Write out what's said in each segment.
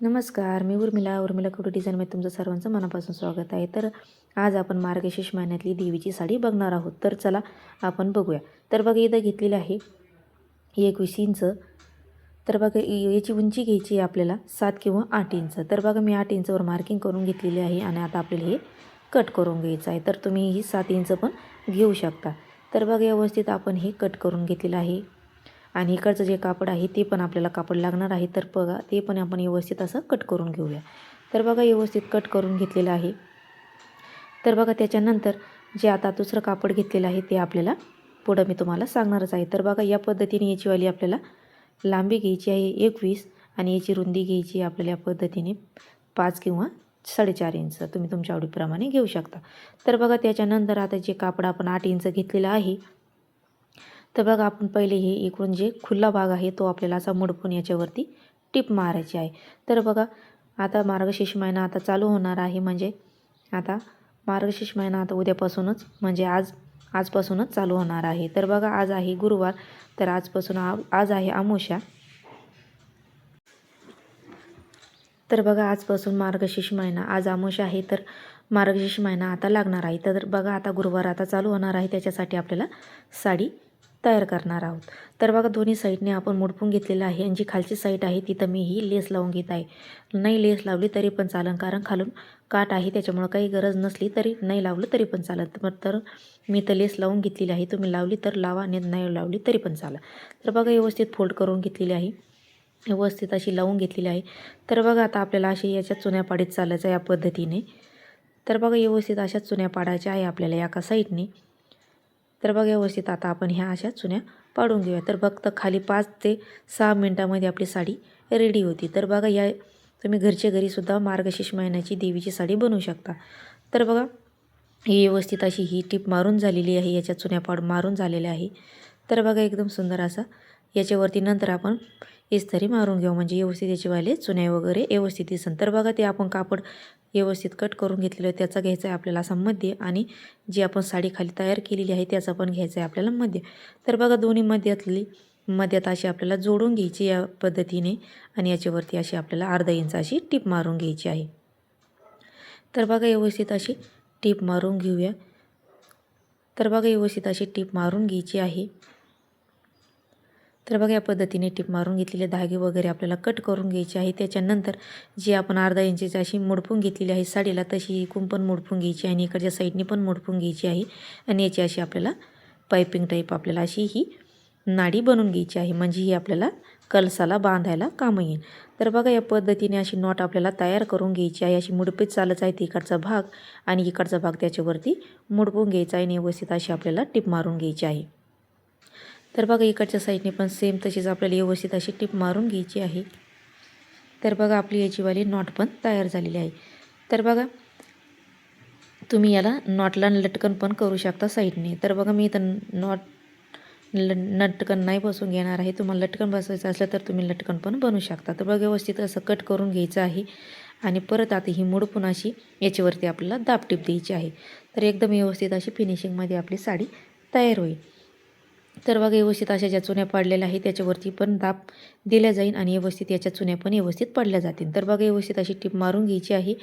नमस्कार मी उर्मिला. उर्मिला कुठे डिझाईनमध्ये तुमचं सर्वांचं मनापासून स्वागत आहे. तर आज आपण मार्गशीर्ष महिन्यातली देवीची साडी बघणार आहोत. तर चला आपण बघूया. तर बघा इथं घेतलेली आहे एकवीस इंच. तर बघा याची उंची घ्यायची आहे आपल्याला सात किंवा आठ इंच. तर बघा मी आठ इंचवर मार्किंग करून घेतलेली आहे आणि आता आपल्याला हे कट करून घ्यायचं आहे. तर तुम्ही ही सात इंच पण घेऊ शकता. तर बघा व्यवस्थित आपण हे कट करून घेतलेलं आहे. आणि इकडचं जे कापड आहे ते पण आपल्याला कापड लागणार आहे. तर बघा ते पण आपण व्यवस्थित असं कट करून घेऊया. तर बघा व्यवस्थित कट करून घेतलेलं आहे. तर बघा त्याच्यानंतर जे आता दुसरं कापड घेतलेलं आहे ते आपल्याला पुढं मी तुम्हाला सांगणारच आहे. तर बघा या पद्धतीने याची वाली आपल्याला लांबी घ्यायची आहे एकवीस आणि याची रुंदी घ्यायची आपल्याला या पद्धतीने पाच किंवा साडेचार इंच. तुम्ही तुमच्या आवडीप्रमाणे घेऊ शकता. तर बघा त्याच्यानंतर आता जे कापड आपण आठ इंच घेतलेलं आहे तर बघा आपण पहिले हे इकडून जे खुल्ला भाग आहे तो आपल्याला असा मुडपून याच्यावरती टिप मारायची आहे. तर बघा आता मार्गशीर्ष महिना आता चालू होणार आहे म्हणजे आता मार्गशीर्ष महिना आता उद्यापासूनच म्हणजे आज आजपासूनच चालू होणार आहे. तर बघा आज आहे गुरुवार तर आजपासून आ आज आहे आमोशा. तर बघा आजपासून मार्गशीर्ष महिना आज आमोशा आहे तर मार्गशीर्ष महिना आता लागणार आहे. तर बघा आता गुरुवार आता चालू होणार आहे त्याच्यासाठी आपल्याला साडी तयार करणार आहोत. तर बघा दोन्ही साईडने आपण मुडपून घेतलेलं आहे आणि जी खालची साईड आहे तिथं मी ही लेस लावून घेत आहे. नाही लेस लावली तरी पण चालन कारण खालून काट आहे त्याच्यामुळं काही गरज नसली तरी नाही लावलं तरी पण चालत तर तर मी तर लेस लावून घेतलेली आहे तुम्ही लावली तर लावा आणि नाही लावली तरी पण चालेल तर बघा व्यवस्थित फोल्ड करून घेतलेली आहे. व्यवस्थित अशी लावून घेतलेली आहे. तर बघा आता आपल्याला अशी याच्यात चुन्या पाडीत चालायचं या पद्धतीने. तर बघा व्यवस्थित अशा चुन्या पाडायच्या आहे आपल्याला एका साईडने. तर बघा व्यवस्थित आता आपण ह्या अशा चुन्या पाडून घेऊया. तर फक्त खाली पाच ते सहा मिनटामध्ये आपली साडी रेडी होती. तर बघा या तुम्ही घरच्या घरीसुद्धा मार्गशीर्ष महिन्याची देवीची साडी बनवू शकता. तर बघा ही व्यवस्थित अशी ही टीप मारून झालेली आहे. याच्या चुन्या पाड मारून झालेल्या आहे. तर बघा एकदम सुंदर असा. याच्यावरती नंतर आपण इस्तरी मारून घेऊ. म्हणजे व्यवस्थित याचे वाले चुन्या वगैरे व्यवस्थित दिसन. तर बघा ते आपण कापड व्यवस्थित कट करून घेतलेलं आहे. त्याचा घ्यायचा आहे आपल्याला असा मध्य आणि जी आपण साडी खाली तयार केलेली आहे त्याचा पण घ्यायचा आहे आपल्याला मध्य. तर बघा दोन्ही मध्यातली मध्यात अशी आपल्याला जोडून घ्यायची या पद्धतीने आणि याच्यावरती अशी आपल्याला अर्धा इंच अशी टीप मारून घ्यायची आहे. तर बघा व्यवस्थित अशी टीप मारून घेऊया. तर बघा व्यवस्थित अशी टीप मारून घ्यायची आहे. तर बघा या पद्धतीने टिप मारून घेतलेले धागे वगैरे आपल्याला कट करून घ्यायचे आहे. त्याच्यानंतर जी आपण अर्धा इंचीची अशी मोडपून घेतलेली आहे साडीला तशी इकून पण मोडपून घ्यायची आणि इकडच्या साईडने पण मोडपून घ्यायची आहे. आणि याची अशी आपल्याला पायपिंग टाईप आपल्याला अशी ही नाडी बनवून घ्यायची आहे. म्हणजे ही आपल्याला कलसाला बांधायला कामं येईल. तर बघा या पद्धतीने अशी नॉट आपल्याला तयार करून घ्यायची आहे. अशी मुडपीत चालत आहे तिकडचा भाग आणि इकडचा भाग त्याच्यावरती मुडपून घ्यायचा आहे आणि व्यवस्थित अशी आपल्याला टिप मारून घ्यायची आहे. तर बघा इकडच्या साईडने पण सेम तशीच आपल्याला व्यवस्थित अशी टिप मारून घ्यायची आहे. तर बघा आपली याचीवाली नॉट पण तयार झालेली आहे. तर बघा तुम्ही याला नॉटला लटकन पण करू शकता साईडने. तर बघा मी इथं नॉट ल लटकन नाही बसून घेणार आहे. तुम्हाला लटकन बसवायचं असलं तर तुम्ही लटकन पण बनवू शकता. तर बघा व्यवस्थित असं कट करून घ्यायचं आहे. आणि परत आता ही मुडपून अशी याच्यावरती आपल्याला दाबटीप द्यायची आहे. तर एकदम व्यवस्थित अशी फिनिशिंगमध्ये आपली साडी तयार होईल. तर बघा व्यवस्थित अशा ज्या चुन्या पाडलेल्या आहेत त्याच्यावरती पण दाब दिल्या जाईल आणि व्यवस्थित याच्या चुन्या पण व्यवस्थित पडल्या जातील. तर बघा व्यवस्थित अशी टीप मारून घ्यायची आहे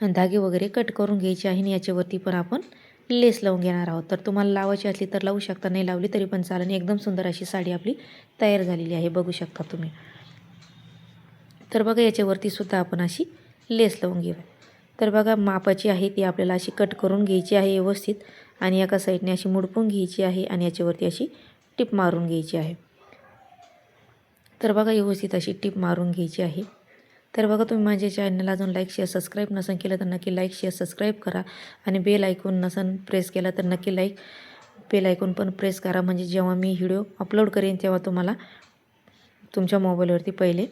आणि धागे वगैरे कट करून घ्यायचे आहे आणि याच्यावरती पण आपण लेस लावून घेणार आहोत. तर तुम्हाला लावायची असली तर लावू शकता नाही लावली तरी पण चालेल. एकदम सुंदर अशी साडी आपली तयार झालेली आहे बघू शकता तुम्ही. तर बघा याच्यावरती सुद्धा आपण अशी लेस लावून घेऊया तर बघा मापाची आहे ती आपल्याला अशी कट करून घ्यायची आहे व्यवस्थित आणि एका साईडने अशी मुडपून घ्यायची आहे आणि याच्यावरती अशी टिप मारून घ्यायची आहे. तर बघा व्यवस्थित अशी टिप मारून घ्यायची आहे. तर बघा तुम्ही माझ्या चॅनलला अजून लाईक शेअर सबस्क्राईब नसन केलं तर नक्की लाईक शेअर सबस्क्राईब करा आणि बेल ऐकून नसन प्रेस केला तर नक्की लाईक बेल ऐकून पण प्रेस करा. म्हणजे जेव्हा मी व्हिडिओ अपलोड करेन तेव्हा तुम्हाला तुमच्या मोबाईलवरती पहिले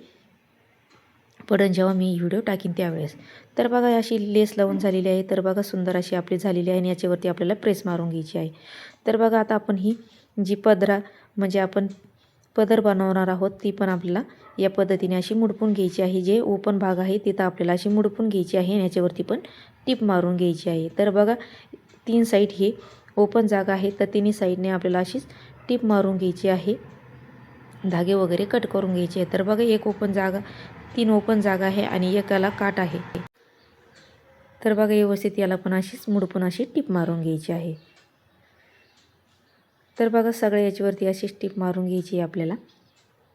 बटन जेव्हा मी व्हिडिओ टाकीन त्यावेळेस. तर बघा अशी लेस लावून झालेली आहे. तर बघा सुंदर अशी आपली झालेली आहे आणि याच्यावरती आपल्याला प्रेस मारून घ्यायची आहे. तर बघा आता आपण ही जी पदरा म्हणजे आपण पदर बनवणार आहोत ती पण आपल्याला या पद्धतीने अशी मुडपून घ्यायची आहे. जे ओपन भाग आहे तिथं आपल्याला अशी मुडपून घ्यायची आहे आणि याच्यावरती पण टीप मारून घ्यायची आहे. तर बघा तीन साईड हे ओपन जागा आहे. तर तिन्ही साईडने आपल्याला अशीच टीप मारून घ्यायची आहे. धागे वगैरे कट करून घ्यायचे. तर बघा एक ओपन जागा तीन ओपन जागा आहे आणि एकाला काट आहे. तर बघा व्यवस्थित याला पण अशीच मुडपून अशी टीप मारून घ्यायची आहे. तर बघा सगळ्या याच्यावरती अशीच टीप मारून घ्यायची आहे आपल्याला.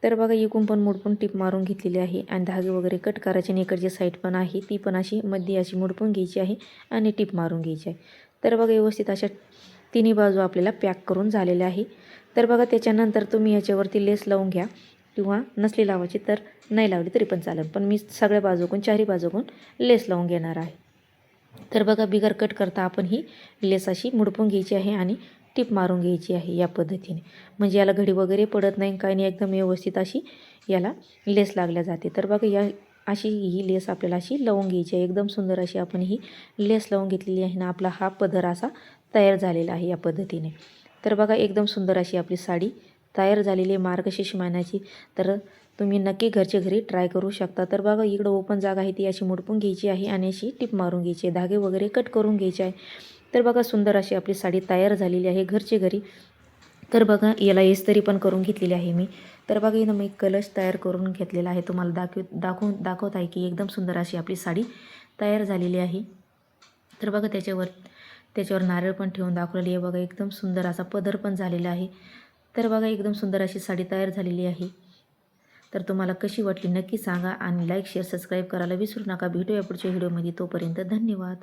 तर बघा इकून पण मुडपून टीप मारून घेतलेली आहे आणि धागे वगैरे कट करायचे आणि इकडची साईड पण आहे ती पण अशी मध्ये अशी मुडपून घ्यायची आहे आणि टीप मारून घ्यायची आहे. तर बघा व्यवस्थित अशा तिन्ही बाजू आपल्याला पॅक करून झालेल्या आहे. तर बघा त्याच्यानंतर तुम्ही याच्यावरती लेस लावून घ्या किंवा नसली लावायची तर नाही लावली तरी पण चालेल. पण मी सगळ्या बाजूकून चारही बाजूकून लेस लावून घेणार आहे. तर बघा बिगर कट करता आपण ही लेस अशी मुडपून घ्यायची आहे आणि टीप मारून घ्यायची आहे या पद्धतीने. म्हणजे याला घडी वगैरे पडत नाही काही नाही एकदम व्यवस्थित अशी याला लेस लागल्या जाते. तर बघा या अशी ही लेस आपल्याला अशी लावून घ्यायची आहे. एकदम सुंदर अशी आपण ही लेस लावून घेतलेली आहे ना आपला हा पदर असा तयार झालेला आहे या पद्धतीने. तर बघा एकदम सुंदर अशी आपली साडी तयार झालेली आहे मार्गशीर्ष महिन्याची. तर तुम्ही नक्की घरच्या घरी ट्राय करू शकता. तर बघा इकडं ओपन जागा आहे ती अशी मुडपून घ्यायची आहे आणि अशी टिप मारून घ्यायची आहे. धागे वगैरे कट करून घ्यायचे आहे. तर बघा सुंदर अशी आपली साडी तयार झालेली आहे घरचे घरी. तर बघा याला इस्त्री पण करून घेतलेली आहे मी. तर बघा इथं मी कलश तयार करून घेतलेला आहे. तुम्हाला दाखव दाखवून दाखवत आहे की एकदम सुंदर अशी आपली साडी तयार झालेली आहे. तर बघा त्याच्यावर त्याच्यावर नारळ पण ठेवून दाखवलेली आहे. बघा एकदम सुंदर असा पदर पण झालेला आहे. तर बघा एकदम सुंदर अशी साडी तयार झालेली आहे. तर तुम्हाला कशी वाटली नक्की सांगा आणि लाईक शेअर सबस्क्राईब करायला विसरू नका. भेटूया पुढच्या व्हिडिओमध्ये तोपर्यंत धन्यवाद.